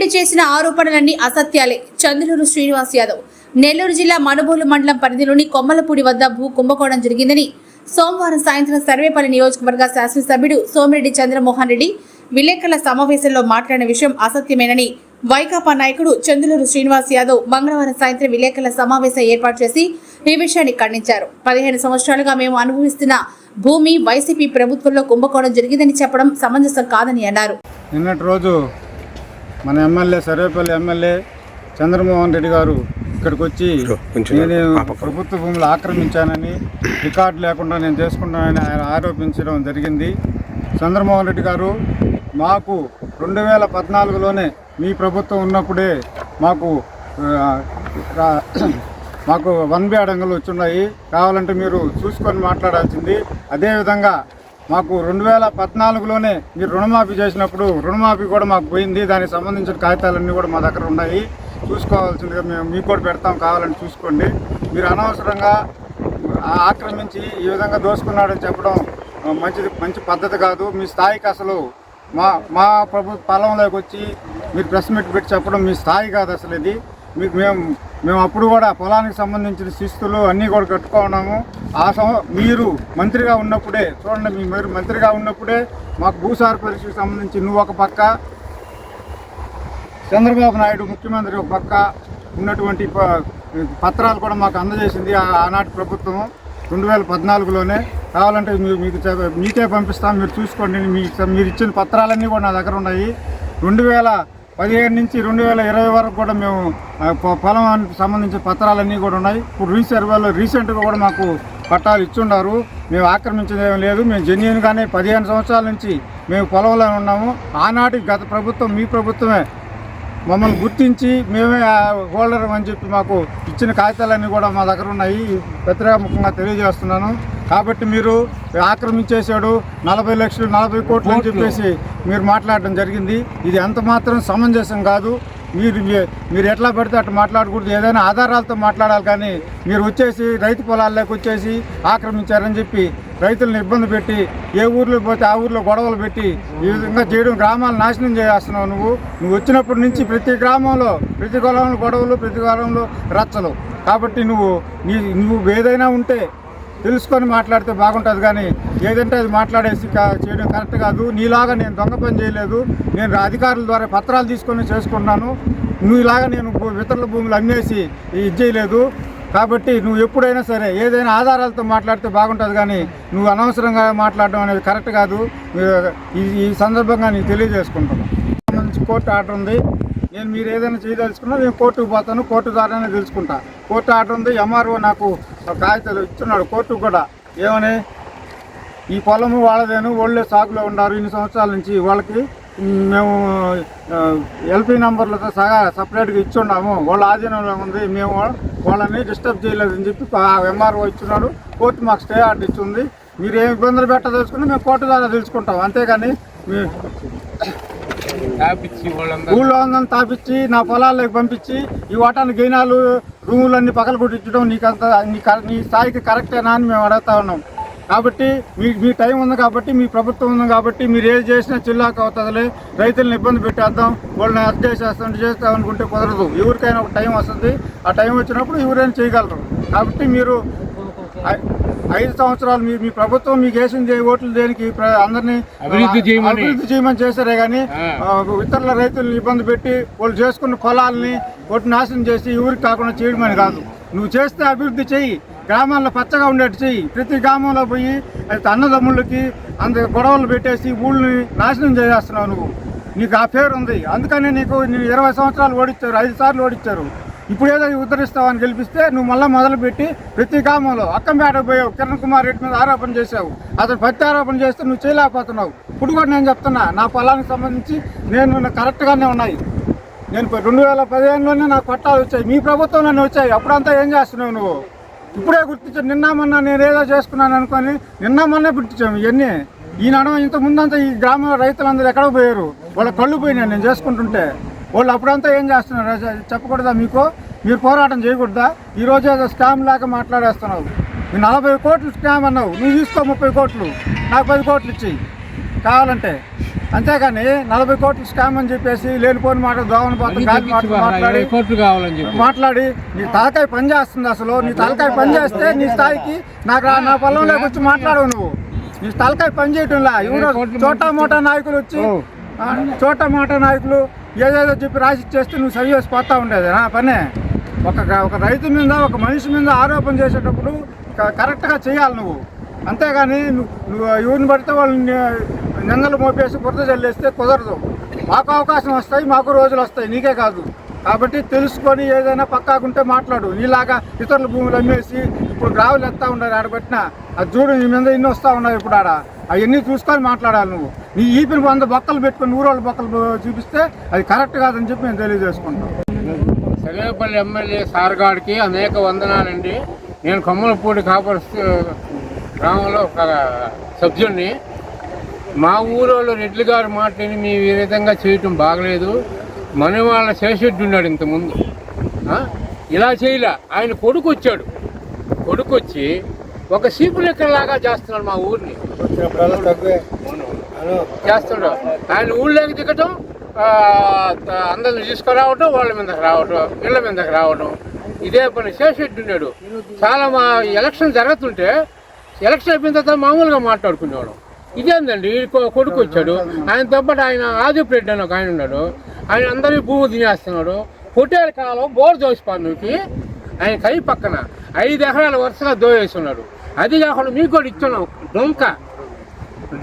రెడ్డి చేసిన ఆరోపణలన్నీ అసత్యాలే. చంద్రూరు శ్రీనివాస్ యాదవ్. నెల్లూరు జిల్లా మనుబోలు మండలం పరిధిలోని కొమ్మలపూడి వద్ద భూ కుంభకోణం జరిగిందని సోమవారం సాయంత్రం సర్వేపల్లి నియోజకవర్గ శాసనసభ్యుడు సోమిరెడ్డి చంద్రమోహన్ రెడ్డి విలేకరుల సమావేశంలో మాట్లాడిన విషయం అసత్యమేనని వైకాపా నాయకుడు చంద్రూరు శ్రీనివాస్ యాదవ్ మంగళవారం సాయంత్రం విలేకరుల సమావేశం ఏర్పాటు చేసి ఈ విషయాన్ని ఖండించారు. పదిహేను సంవత్సరాలుగా మేము అనుభవిస్తున్న భూమి వైసీపీ ప్రభుత్వంలో కుంభకోణం జరిగిందని చెప్పడం సమంజసం కాదని అన్నారు. నిన్నటి రోజు మన ఎమ్మెల్యే సర్వేపల్లి ఎమ్మెల్యే చంద్రమోహన్ రెడ్డి గారు ఇక్కడికి వచ్చి నేను ప్రభుత్వ భూములు ఆక్రమించానని రికార్డు లేకుండా నేను చేసుకుంటానని ఆయన ఆరోపించడం జరిగింది. చంద్రమోహన్ రెడ్డి గారు మాకు రెండు వేల పద్నాలుగులోనే మీ ప్రభుత్వం ఉన్నప్పుడే మాకు మాకు వన్ బి అడంగులు వచ్చున్నాయి. కావాలంటే మీరు చూసుకొని మాట్లాడాల్సింది. అదేవిధంగా మాకు రెండు వేల పద్నాలుగులోనే మీరు రుణమాఫీ చేసినప్పుడు రుణమాఫీ కూడా మాకు పోయింది. దానికి సంబంధించిన కాగితాలన్నీ కూడా మా దగ్గర ఉన్నాయి. చూసుకోవాల్సిందిగా మేము మీకు కూడా పెడతాం. కావాలని చూసుకోండి. మీరు అనవసరంగా ఆక్రమించి ఈ విధంగా దోసుకున్నాడని చెప్పడం మంచిది మంచి పద్ధతి కాదు. మీ స్థాయికి అసలు మా మా ప్రభు పొలంలోకి వచ్చి మీరు ప్రెస్ మీట్ పెట్టి చెప్పడం మీ స్థాయి కాదు అసలు ఇది. మేము మేము అప్పుడు కూడా పొలానికి సంబంధించిన శిస్తులు అన్నీ కూడా కట్టుకున్నాము ఆ సం మీరు మంత్రిగా ఉన్నప్పుడే చూడండి మీ మీరు మంత్రిగా ఉన్నప్పుడే మాకు భూసార పరీక్షకు సంబంధించి నువ్వు ఒక పక్క చంద్రబాబు నాయుడు ముఖ్యమంత్రి ఒక పక్క ఉన్నటువంటి ప- పత్రాలు కూడా మాకు అందజేసింది ఆనాటి ప్రభుత్వం రెండు వేల పద్నాలుగులోనే కావాలంటే మీరు మీకు మీకే పంపిస్తాం మీరు చూసుకోండి మీ మీరు ఇచ్చిన పత్రాలన్నీ కూడా నా దగ్గర ఉన్నాయి. రెండు వేల పదిహేను నుంచి రెండు వేల ఇరవై వరకు కూడా మేము పొలం పొ- సంబంధించిన పత్రాలన్నీ కూడా ఉన్నాయి. ఇప్పుడు రీసర్వేలో రీసెంట్గా కూడా మాకు పట్టాలు ఇచ్చుండారు. మేము ఆక్రమించేది లేదు. మేము జెన్యున్గానే పదిహేను సంవత్సరాల నుంచి మేము పొలంలో ఉన్నాము. ఆనాటి గత ప్రభుత్వం మీ ప్రభుత్వమే మమ్మల్ని గుర్తించి మేమే ఆ హోల్డర్ అని చెప్పి మాకు ఇచ్చిన కాగితాలన్నీ కూడా మా దగ్గర ఉన్నాయి. పత్రికాముఖంగా తెలియజేస్తున్నాను. కాబట్టి మీరు ఆక్రమించేశాడు నలభై లక్షలు నలభై కోట్లు అని చెప్పేసి మీరు మాట్లాడడం జరిగింది. ఇది ఎంత మాత్రం సమంజసం కాదు. మీరు మీరు ఎట్లా పడితే అట్లా మాట్లాడకూడదు. ఏదైనా ఆధారాలతో మాట్లాడాలి కానీ మీరు వచ్చేసి రైతు పొలాల్లోకి వచ్చేసి ఆక్రమించారని చెప్పి రైతులను ఇబ్బంది పెట్టి ఏ ఊర్లో పోతే ఆ ఊర్లో గొడవలు పెట్టి ఈ విధంగా చేయడం గ్రామాలు నాశనం చేస్తున్నావు నువ్వు. నువ్వు వచ్చినప్పటి నుంచి ప్రతి గ్రామంలో ప్రతి కులంలో గొడవలు ప్రతి కులంలో రచ్చలు. కాబట్టి నువ్వు నీ నువ్వు ఏదైనా ఉంటే తెలుసుకొని మాట్లాడితే బాగుంటుంది కానీ ఏదంటే అది మాట్లాడేసి చేయడం కరెక్ట్ కాదు. నీలాగా నేను దొంగ పని చేయలేదు. నేను అధికారుల ద్వారా పత్రాలు తీసుకొని చేసుకున్నాను. నువ్వు ఇలాగా నేను భూ- ఇతరుల భూములు అమ్మేసి ఇది చేయలేదు. కాబట్టి నువ్వు ఎప్పుడైనా సరే ఏదైనా ఆధారాలతో మాట్లాడితే బాగుంటుంది కానీ నువ్వు అనవసరంగా మాట్లాడడం అనేది కరెక్ట్ కాదు. ఈ ఈ సందర్భంగా నీకు తెలియజేసుకుంటాను సంబంధించి కోర్టు ఆర్డర్ ఉంది. నేను మీరు ఏదైనా చేయదలుచుకున్నా నేను కోర్టుకు పోతాను కోర్టు ద్వారానే తెలుసుకుంటా. కోర్టు ఆర్డర్ ఉంది ఎంఆర్ఓ నాకు కాగితాలు ఇస్తున్నాడు కోర్టుకు కూడా. ఏమని? ఈ పొలము వాళ్ళదేను వాళ్ళే సాగులో ఉన్నారు ఇన్ని సంవత్సరాల నుంచి వాళ్ళకి మేము ఎల్పీ నంబర్లతో సగా సపరేట్గా ఇచ్చున్నాము. వాళ్ళ ఆధీనంలో ఉంది మేము వాళ్ళని డిస్టర్బ్ చేయలేదని చెప్పి ఎంఆర్ఓ ఇచ్చున్నాడు. కోర్టు మాకు స్టే ఆర్డర్ ఇచ్చింది. మీరు ఏమి ఇబ్బందులు పెట్టదలుచుకున్నా మేము కోర్టు ద్వారా తెలుసుకుంటాం. అంతేగాని మీ ఊళ్ళో ఉందని తాపించి నా పొలాల్లోకి పంపించి ఈ వాటాన్ని గైనాలు రూములన్నీ పగల కొట్టించడం నీకు నీ నీ స్థాయికి కరెక్టేనా అని మేము అడుగుతా ఉన్నాం. కాబట్టి మీ మీ టైం ఉంది కాబట్టి మీ ప్రభుత్వం ఉంది కాబట్టి మీరు ఏది చేసినా చిల్లాక అవుతుందిలే. రైతులను ఇబ్బంది పెట్టేద్దాం వాళ్ళని అర్థ చేసేస్తాం చేస్తాం అనుకుంటే కుదరదు. ఎవరికైనా ఒక టైం వస్తుంది. ఆ టైం వచ్చినప్పుడు ఎవరైనా చేయగలరు. కాబట్టి మీరు ఐదు సంవత్సరాలు మీ మీ ప్రభుత్వం మీకు వేసింది ఓట్లు దేనికి? ప్ర- అందరినీ అభివృద్ధి చేయమని. అభివృద్ధి చేయమని చేశారే కానీ ఇతరుల రైతులను ఇబ్బంది పెట్టి వాళ్ళు చేసుకున్న పొలాలని ఒట్టి నాశనం చేసి ఊరికి కాకుండా చేయడమని కాదు. నువ్వు చేస్తే అభివృద్ధి చెయ్యి. గ్రామాల్లో పచ్చగా ఉండేట్టు చెయ్యి. ప్రతి గ్రామంలో పోయి అయితే అన్నదమ్ముళ్ళకి అంత గొడవలు పెట్టేసి ఊళ్ళని నాశనం చేసేస్తున్నావు నువ్వు. నీకు ఆ పేరు ఉంది అందుకని నీకు ఇరవై సంవత్సరాలు ఓడిచ్చారు ఐదు సార్లు ఓడిచ్చారు. ఇప్పుడు ఏదో ఉద్ధరిస్తావని గెలిపిస్తే నువ్వు మళ్ళీ మొదలుపెట్టి ప్రతి గ్రామంలో అక్కంపేట పోయావు కిరణ్ కుమార్ రెడ్డి మీద ఆరోపణ చేశావు. అతను ప్రత్యారోపణ ఆరోపణ చేస్తే నువ్వు చేయలేకపోతున్నావు. ఇప్పుడు కూడా నేను చెప్తున్నా నా పొలానికి సంబంధించి నేను కరెక్ట్గానే ఉన్నాయి. నేను రెండు వేల పదిహేనులోనే నాకు పట్టాలు వచ్చాయి. మీ ప్రభుత్వంలోనే వచ్చాయి. అప్పుడంతా ఏం చేస్తున్నావు నువ్వు? ఇప్పుడే గుర్తించావు నిన్న మొన్న నేను ఏదో చేసుకున్నాను అనుకొని నిన్న మొన్నే గుర్తించాము ఇవన్నీ. ఈ నడవ ఇంత ముందంతా ఈ గ్రామ రైతులందరూ ఎక్కడ పోయారు? వాళ్ళ కళ్ళు పోయినాయి నేను చేసుకుంటుంటే. వాళ్ళు అప్పుడంతా ఏం చేస్తున్నారు? చెప్పకూడదా మీకు? మీరు పోరాటం చేయకూడదా? ఈ రోజు ఏదో స్కామ్ లాగా మాట్లాడేస్తున్నావు నువ్వు నలభై కోట్లు స్కామ్ అన్నావు. నువ్వు తీసుకో ముప్పై కోట్లు. నాకు పది కోట్లు ఇచ్చి కావాలంటే. అంతేగాని నలభై కోట్లు స్కామ్ అని చెప్పేసి లేనిపోని మాట దోమని మాట్లాడి కోట్లు కావాలని చెప్పి. మాట్లాడి నీ తలకాయ పని చేస్తుంది అసలు. నీ తలకాయ పని చేస్తే నీ స్థాయికి నాకు నా పొలంలోకి వచ్చి మాట్లాడవు నువ్వు. నీ తలకాయ పని చేయటంలా? ఎవరో చోటా మోటా నాయకులు వచ్చి చోటా మోటా నాయకులు ఏదేదో చెప్పి రాసి ఇచ్చేస్తే నువ్వు సరి చేసి పోతా ఉండేది నా పనే. ఒక ఒక రైతు మీద ఒక మనిషి మీద ఆరోపణ చేసేటప్పుడు కరెక్ట్గా చేయాలి నువ్వు. అంతేగాని నువ్వు నువ్వు ఎవరిని పడితే వాళ్ళని నిందలు మోపేసి బురద చల్లేస్తే కుదరదు. మాకు అవకాశం వస్తాయి మాకు రోజులు వస్తాయి నీకే కాదు. కాబట్టి తెలుసుకొని ఏదైనా పక్కాకుంటే మాట్లాడు. నీలాగా ఇతరుల భూములు అమ్మేసి ఇప్పుడు గ్రావులు ఎత్తా ఉండాలి ఆడబెట్టిన అది చూడు నీ మీద ఇన్ని వస్తూ ఉన్నాయి ఇప్పుడు ఆడ. అవన్నీ చూసుకొని మాట్లాడాలి నువ్వు. నీ ఈపిని వంద బొక్కలు పెట్టుకొని ఊరోళ్ళ బొక్కలు చూపిస్తే అది కరెక్ట్ కాదని చెప్పి నేను తెలియజేసుకుంటాను సర్వేపల్లి ఎమ్మెల్యే సార్ గారికి అనేక వందనాలండి. నేను కొమ్మలపూడి కాపర్ గ్రామంలో ఒక సభ్యుడిని మా ఊరోళ్ళు రెడ్డి గారు మాటని మీ ఈ విధంగా చేయటం బాగలేదు. మన వాళ్ళ శేషెడ్డి ఉన్నాడు ఇంతకుముందు. ఆ? ఇలా చేయలే. ఆయన కొడుకు వచ్చాడు కొడుకు వచ్చి ఒక సీపు లెక్కలాగా చేస్తున్నాడు మా ఊరిని. చేస్తుండ్రు. ఆయన ఊళ్ళోకి దిగటం అందరిని తీసుకురావటం వాళ్ళ మీదకి రావటం ఇళ్ళ మీదకి రావటం. ఇదే పని చేసేట్టున్నాడు చాలా మా ఎలక్షన్ జరుగుతుంటే ఎలక్షన్ అయిపోయిన తర్వాత మామూలుగా మాట్లాడుకునేవాడు. ఇదేందండి? కొడుకు వచ్చాడు. ఆయన తప్పటి ఆయన ఆదిప్రెడ్డి అని ఒక ఆయన ఉన్నాడు. ఆయన అందరి భూమి తినేస్తున్నాడు. పొట్టేల కాలం బోర్ దోసిపానుకి ఆయన కై పక్కన ఐదు ఎకరాల వరుసగా దోయేస్తున్నాడు అది కాకుండా మీకు కూడా ఇచ్చున్నాం. డొంక.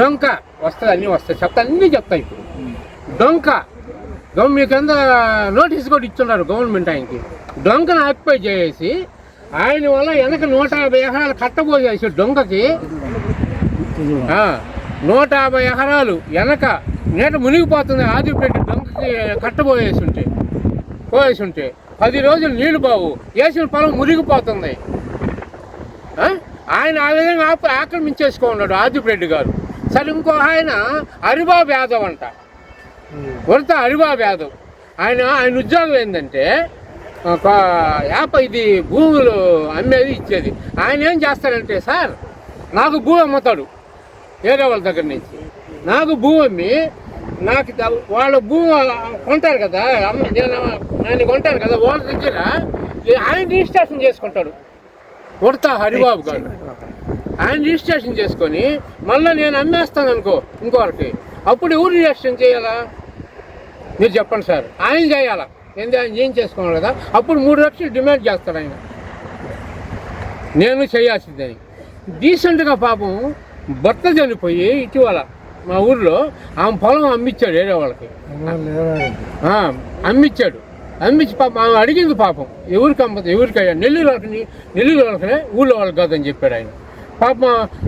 డొంక. వస్తాయి అన్నీ వస్తాయి. చెప్తా అన్నీ చెప్తాయి ఇప్పుడు. డొంక గవ మీ కింద నోటీస్ కూడా ఇచ్చున్నారు గవర్నమెంట్ ఆయనకి. డొంకను ఆక్యుపై చేసి ఆయన వల్ల వెనక నూట యాభై ఎకరాలు కట్టబోయేసి డొంకకి నూట యాభై ఎకరాలు వెనక నీట మునిగిపోతుంది ఆదిపెట్టి డొంకకి కట్టబోయేసి ఉంటే పోయేసి ఉంటే పది రోజులు నీళ్ళు బావు వేసిన పొలం మునిగిపోతుంది. ఆ? ఆయన ఆ విధంగా ఆక్రమించేసుకో ఉన్నాడు ఆదిరెడ్డి గారు. సరే ఇంకో ఆయన హరిబాబు యాదవ్ అంట. వరత హరిబాబు యాదవ్ ఆయన ఆయన ఉద్యోగం ఏంటంటే ఒక యాప ఇది భూములు అమ్మేది ఇచ్చేది. ఆయన ఏం చేస్తాడంటే సార్ నాకు భూ అమ్ముతాడు వేరే వాళ్ళ దగ్గర నుంచి. నాకు భూ అమ్మి నాకు వాళ్ళ భూ కొంటారు కదా అమ్మ నేను నేను కొంటాను కదా వాళ్ళ దగ్గర ఆయన రిజిస్ట్రేషన్ చేసుకుంటాడు. కొడతా హరిబాబు గారు. ఆయన రిజిస్ట్రేషన్ చేసుకొని మళ్ళీ నేను అమ్మేస్తాను అనుకో ఇంకొకరికి అప్పుడు ఎవరు రిజిస్ట్రేషన్ చేయాలా? మీరు చెప్పండి సార్. ఆయన చేయాలా? ఏంది ఆయన ఏం చేసుకోవాలి కదా? అప్పుడు మూడు లక్షలు డిమాండ్ చేస్తాడు ఆయన. నేను చేయాల్సిందని డీసెంట్గా పాపం భర్త చనిపోయి ఇటీవల మా ఊర్లో ఆమె పొలం అమ్మిచ్చాడు వేరే వాళ్ళకి. అమ్మిచ్చాడు. అమ్మించి పాపం ఆమె అడిగింది పాపం ఎవరికి అమ్మ ఎవరికి అయ్యా నెల్లూరు వాళ్ళకి నెల్లూరు వాళ్ళకి ఊళ్ళో వాళ్ళకి కాదని చెప్పాడు ఆయన. పాప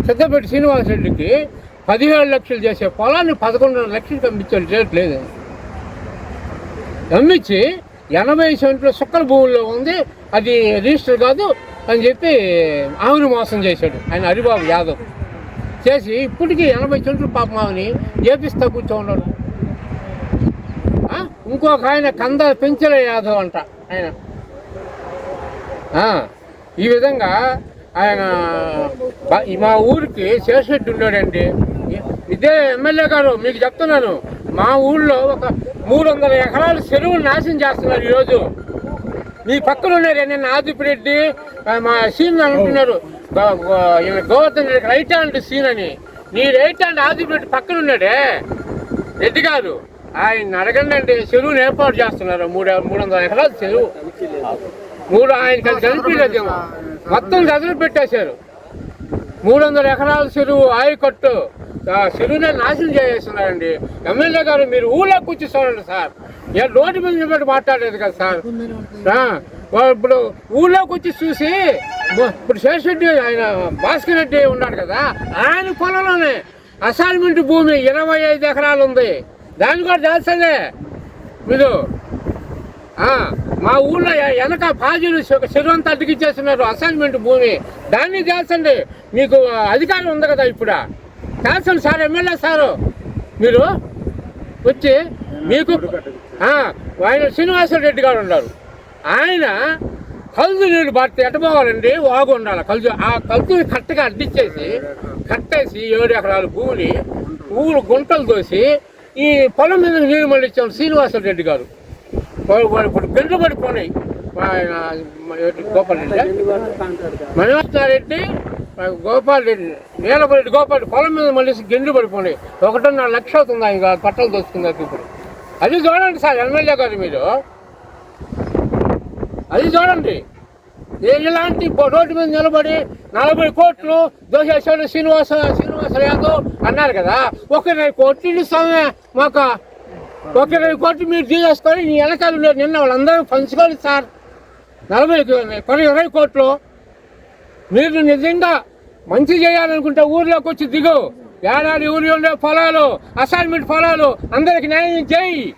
పెద్దపేట శ్రీనివాసరెడ్డికి పదిహేడు లక్షలు చేసే పొలాన్ని పదకొండున్నర లక్షలు అమ్మించాడు రేట్ లేదు. అమ్మించి ఎనభై సెంట్ల సుక్కల భూముల్లో ఉంది అది రిజిస్టర్ కాదు అని చెప్పి ఆమెను మోసం చేశాడు ఆయన హరిబాబు యాదవ్. చేసి ఇప్పటికీ ఎనభై సెంట్లు పాపం ఆమెని చేపిస్తా కూర్చో ఉన్నాడు. ఇంకొక ఆయన కంద పెంచల యాదవ్ అంట ఆయన. ఈ విధంగా ఆయన మా ఊరికి శేషెడ్డి ఉన్నాడండి. ఇదే ఎమ్మెల్యే గారు మీకు చెప్తున్నాను. మా ఊళ్ళో ఒక మూడు వందల ఎకరాలు చెరువులు నాశనం చేస్తున్నారు ఈరోజు. మీ పక్కన ఉన్నారు నేను ఆదిపిరెడ్డి మా సీన్ అంటున్నారు. Govardhan Reddy right hand scene అని. నీ రైట్ హ్యాండ్ ఆదిపిరెడ్డి పక్కన ఉన్నాడే? రెడ్డి గారు ఆయన అడగండి అంటే చెరువుని ఏర్పాటు చేస్తున్నారు. మూడు మూడు వందల ఎకరాల చెరువు. మూడు ఆయన కలిసి కనిపించలేదేమో. మొత్తం గదులు పెట్టేశారు మూడు వందల ఎకరాల చెరువు ఆయకట్టు. చెరువునే నాశనం చేసేస్తున్నారండి. ఎమ్మెల్యే గారు మీరు ఊళ్ళో కూర్చోండి సార్. ఏ రోడ్డు మీద నిలబడి మాట్లాడేది కదా సార్. ఇప్పుడు ఊళ్ళోకి వచ్చి చూసి ఇప్పుడు శేషరెడ్డి ఆయన భాస్కర్ రెడ్డి ఉన్నాడు కదా ఆయన పొలంలోనే అసైన్మెంట్ భూమి ఇరవై ఐదు ఎకరాలు ఉంది. దాన్ని కూడా తెలుసండి మీరు మా ఊళ్ళో వెనక పాజీలు చెరువు అంతా అసైన్మెంట్ భూమి. దాన్ని తెలుసండి మీకు అధికారం ఉంది కదా ఇప్పుడు. తెలుసండి సార్ ఎమ్మెల్యే సారు. మీరు వచ్చి మీకు ఆయన శ్రీనివాసరెడ్డి గారు ఉన్నారు. ఆయన కలుజు నీళ్ళు పడితే ఎట్టపోవాలండి వాగు ఉండాలి. కలుజు ఆ కలుజుని కట్టగా అడ్డిచ్చేసి కట్టేసి ఏడు ఎకరాలు భూమిని ఊరు గుంటలు తోసి ఈ పొలం మీద నీరు మళ్ళించాం శ్రీనివాసరెడ్డి గారు. ఇప్పుడు గంటలు పడిపోయినాయి. గోపాల్ రెడ్డి. మణివాసారెడ్డి గోపాల్ రెడ్డి నీలపరెడ్డి గోపాల్ పొలం మీద మళ్ళీ గెండు పడిపోయినాయి. ఒకటిన్నర లక్ష అవుతుంది ఇంకా పట్టలు దోసుకున్నారు ఇప్పుడు. అది చూడండి సార్ ఎమ్మెల్యే గారు మీరు. అది చూడండి. ఇలాంటి రోడ్డు మీద నిలబడి నలభై కోట్లు దోషేశ్వరుడు శ్రీనివాస శ్రీనివాస యాదవ్ అన్నారు కదా. ఒక కోట్లు ఇస్తామే మాకు. ఒక ఇరవై కోట్లు మీరు తీసేసుకొని నీ వెనకాల ఉన్నారు నిన్న వాళ్ళందరూ పంచుకోండి సార్ నలభై కొన్ని ఇరవై కోట్లు మీరు నిజంగా మంచి చేయాలనుకుంటే ఊర్లోకి వచ్చి దిగు. ఏడాది ఊరి ఉండే పొలాలు అసైన్మెంట్ పొలాలు అందరికి న్యాయం చేయి.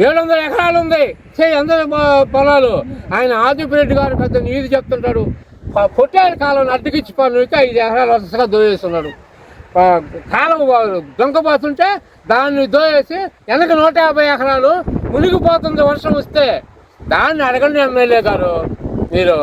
ఏడు వందల ఎకరాలు ఉంది. చేయి అందరి పొ- పొలాలు. ఆయన ఆదిపిరెడ్డి గారు పెద్ద నీది చెప్తుంటాడు. ప- పొట్టేరు కాలం అడ్డకిచ్చి పనులకి ఐదు ఎకరాలు వరుసగా దోయేస్తున్నాడు కాలం దొంగపోతుంటే దాన్ని దోయేసి వెనక నూట యాభై ఎకరాలు మునిగిపోతుంది వర్షం వస్తే దాన్ని అడగండి ఎమ్మెల్యే గారు మీరు.